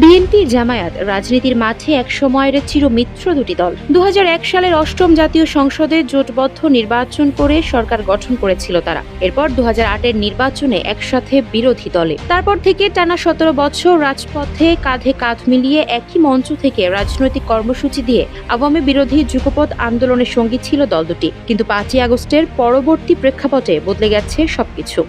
BNP Jamaat রাজনীতির মাঠে এক সময়ের চিরমিত্র দুটি দল। দু হাজার এক সালের অষ্টম জাতীয় সংসদে জোটবদ্ধ নির্বাচন করে সরকার গঠন করেছিল তারা। এরপর দু এর নির্বাচনে একসাথে বিরোধী দলে। তারপর থেকে টানা সতেরো বছর রাজপথে কাঁধে কাঁধ মিলিয়ে একই মঞ্চ থেকে রাজনৈতিক কর্মসূচি দিয়ে আওয়ামী বিরোধী যুগপৎ আন্দোলনের সঙ্গী ছিল দল দুটি। কিন্তু পাঁচই আগস্টের পরবর্তী প্রেক্ষাপটে বদলে গেছে সবকিছু।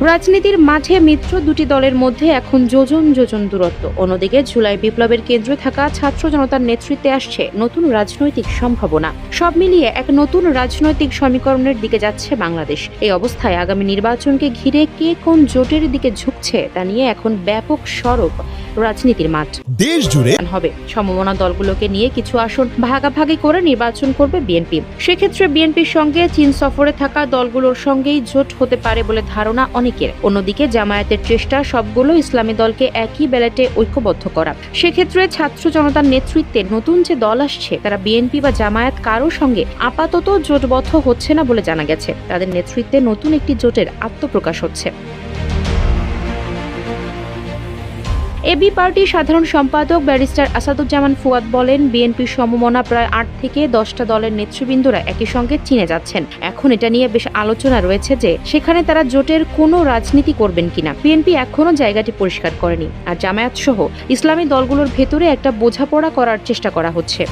রাজনীতির মাঠে মিত্র দুটি দলের মধ্যে এখন যোজন যোজন দূরত্ব। অন্যদিকে জুলাই বিপ্লবের কেন্দ্রে থাকা ছাত্র জনতার নেতৃত্বে আসছে নতুন রাজনৈতিক সম্ভাবনা। সব মিলিয়ে এক নতুন রাজনৈতিক সমীকরণের দিকে যাচ্ছে বাংলাদেশ। এই অবস্থায় আগামী নির্বাচনকে ঘিরে কে কোন জোটের দিকে ঝুঁকছে তা নিয়ে এখন ব্যাপক সরব রাজনীতির মাঠ। দেশ জুড়ে হবে সম্ভাবনা দলগুলোকে নিয়ে কিছু আসন ভাগাভাগি করে নির্বাচন করবে বিএনপি। সেক্ষেত্রে বিএনপির সঙ্গে চীন সফরে থাকা দলগুলোর সঙ্গেই জোট হতে পারে বলে ধারণা অনেকের অন্যদিকে জামায়াতের চেষ্টা সবগুলো ইসলামী দলকে একই ব্যালেটে ঐক্যবদ্ধ করা। সেক্ষেত্রে ছাত্র জনতার নেতৃত্বে নতুন যে দল আসছে, তারা বিএনপি বা জামায়াত কারও সঙ্গে আপাতত জোটবদ্ধ হচ্ছে না বলে জানা গেছে। তাদের নেতৃত্বে নতুন একটি জোটের আত্মপ্রকাশ হচ্ছে। এবি পার্টির সাধারণ সম্পাদক ব্যারিস্টার আসাদুজ্জামান ফুয়াদ বলেন বিএনপির সমমনা প্রায় আট থেকে দশটা দলের নেতৃবৃন্দরা একই সঙ্গে চিনে যাচ্ছেন। এখন এটা নিয়ে বেশ আলোচনা রয়েছে যে, সেখানে তারা জোটের কোনো রাজনীতি করবেন কিনা। বিএনপি এখনও জায়গাটি পরিষ্কার করেনি। আর জামায়াত সহ ইসলামী দলগুলোর ভেতরে একটা বোঝাপড়া করার চেষ্টা করা হচ্ছে।